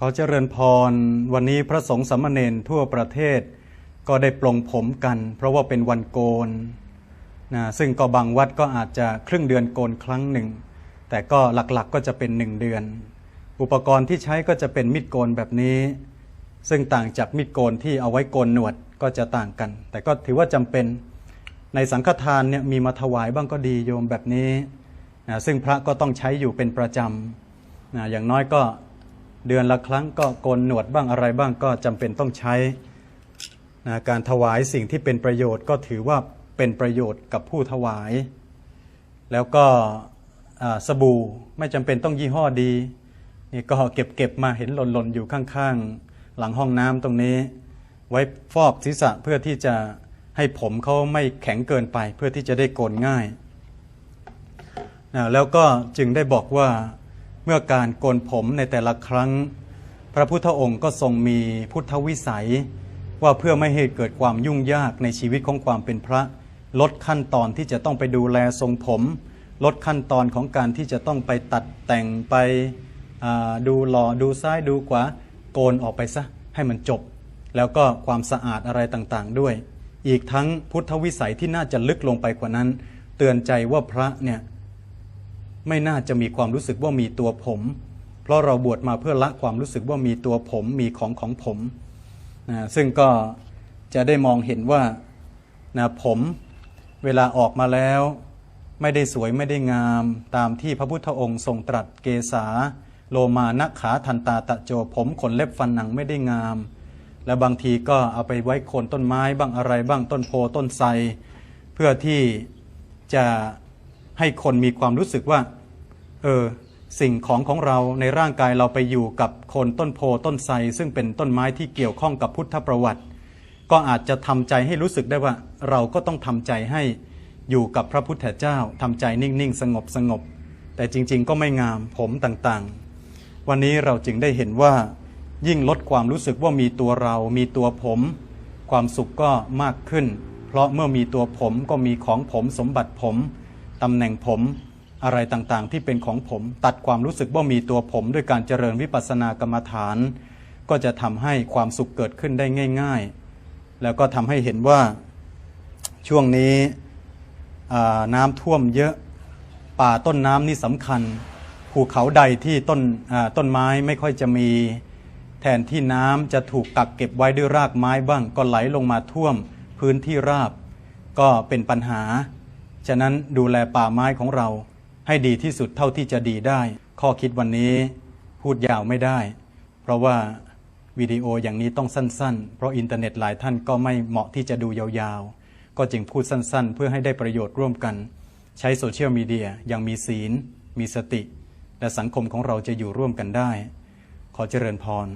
ขอเจริญพร วันนี้พระสงฆ์สามเณรทั่วประเทศ ก็ได้ปลงผมกัน เพราะว่าเป็นวันโกนนะซึ่งก็บางวัดก็อาจจะครึ่งเดือนโกนครั้งหนึ่ง แต่ก็หลักๆก็จะเป็นหนึ่งเดือน อุปกรณ์ที่ใช้ก็จะเป็นมีดโกนแบบนี้ ซึ่งต่างจากมีดโกนที่เอาไว้โกนหนวดก็จะต่างกัน แต่ก็ถือว่าจำเป็นในสังฆทานเนี่ยมีมาถวายบ้างก็ดีโยมแบบนี้นะซึ่งพระก็ต้องใช้อยู่เป็นประจำนะอย่างน้อยก็ เดือนละครั้งก็โกนหนวดบ้างอะไรบ้างก็จำเป็นต้องใช้นะการถวายสิ่งที่เป็นประโยชน์ก็ถือว่าเป็นประโยชน์กับผู้ถวาย แล้วก็สบู่ไม่จำเป็นต้องยี่ห้อดีนี่ก็เก็บเก็บมาเห็นหล่นๆอยู่ข้างๆ หลังห้องน้ำตรงนี้ ไว้ฟอกศีรษะเพื่อที่จะให้ผมเขาไม่แข็งเกินไป เพื่อที่จะได้โกนง่ายนะแล้วก็จึงได้บอกว่า เมื่อการโกนผมในแต่ละครั้ง พระพุทธองค์ก็ทรงมีพุทธวิสัย ว่าเพื่อไม่ให้เกิดความยุ่งยากในชีวิตของความเป็นพระ ลดขั้นตอนที่จะต้องไปดูแลทรงผม ลดขั้นตอนของการที่จะต้องไปตัดแต่งไปดูหล่อดูซ้ายดูขวาโกนออกไปซะให้มันจบ แล้วก็ความสะอาดอะไรต่างๆด้วย อีกทั้งพุทธวิสัยที่น่าจะลึกลงไปกว่านั้น เตือนใจว่าพระเนี่ย ไม่น่าจะมีความรู้สึกว่ามีตัวผม เพราะเราบวชมาเพื่อละความรู้สึกว่ามีตัวผมมีของของผมนะซึ่งก็จะได้มองเห็นว่านะผมเวลาออกมาแล้ว ไม่ได้สวยไม่ได้งามตามที่พระพุทธองค์ทรงตรัสเกษาโลมานะขาทันตาตะโจผมขนเล็บฟันหนังไม่ได้งาม และบางทีก็เอาไปไว้โคนต้นไม้บ้างอะไรบ้างต้นโพต้นไทรเพื่อที่จะ ให้คนมีความรู้สึกว่า เออ สิ่งของของเราในร่างกายเราไปอยู่กับโคนต้นโพต้นไทรซึ่งเป็นต้นไม้ที่เกี่ยวข้องกับพุทธประวัติ ก็อาจจะทำใจให้รู้สึกได้ว่า เราก็ต้องทำใจให้อยู่กับพระพุทธเจ้าทำใจนิ่งๆ สงบสงบ แต่จริงๆ ก็ไม่งามผมต่างๆ วันนี้เราจึงได้เห็นว่า ยิ่งลดความรู้สึกว่ามีตัวเรา มีตัวผม ความสุขก็มากขึ้น เพราะเมื่อมีตัวผมก็มีของผมสมบัติผม ตำแหน่งผมอะไรต่างๆ ที่เป็นของผม ตัดความรู้สึกว่ามีตัวผม ด้วยการเจริญวิปัสสนากรรมฐาน ก็จะทำให้ความสุขเกิดขึ้นได้ง่าย ๆ แล้วก็ทำให้เห็นว่าช่วงนี้น้ำท่วมเยอะป่าต้นน้ำนี่สำคัญ ภูเขาใดที่ต้นต้นไม้ไม่ค่อยจะมีแทนที่น้ำจะถูกกักเก็บไว้ด้วยรากไม้บ้าง ก็ไหลลงมาท่วมพื้นที่ราบ ก็เป็นปัญหา ฉะนั้นดูแลป่าไม้ของเราให้ดีที่สุดเท่าที่จะดีได้ ข้อคิดวันนี้พูดยาวไม่ได้ เพราะว่าวิดีโออย่างนี้ต้องสั้น ๆ เพราะอินเทอร์เน็ตหลายท่านก็ไม่เหมาะที่จะดูยาวๆ ก็จึงพูดสั้น ๆ เพื่อให้ได้ประโยชน์ร่วมกัน ใช้โซเชียลมีเดียอย่างมีศีล มีสติ และสังคมของเราจะอยู่ร่วมกันได้ ขอเจริญพร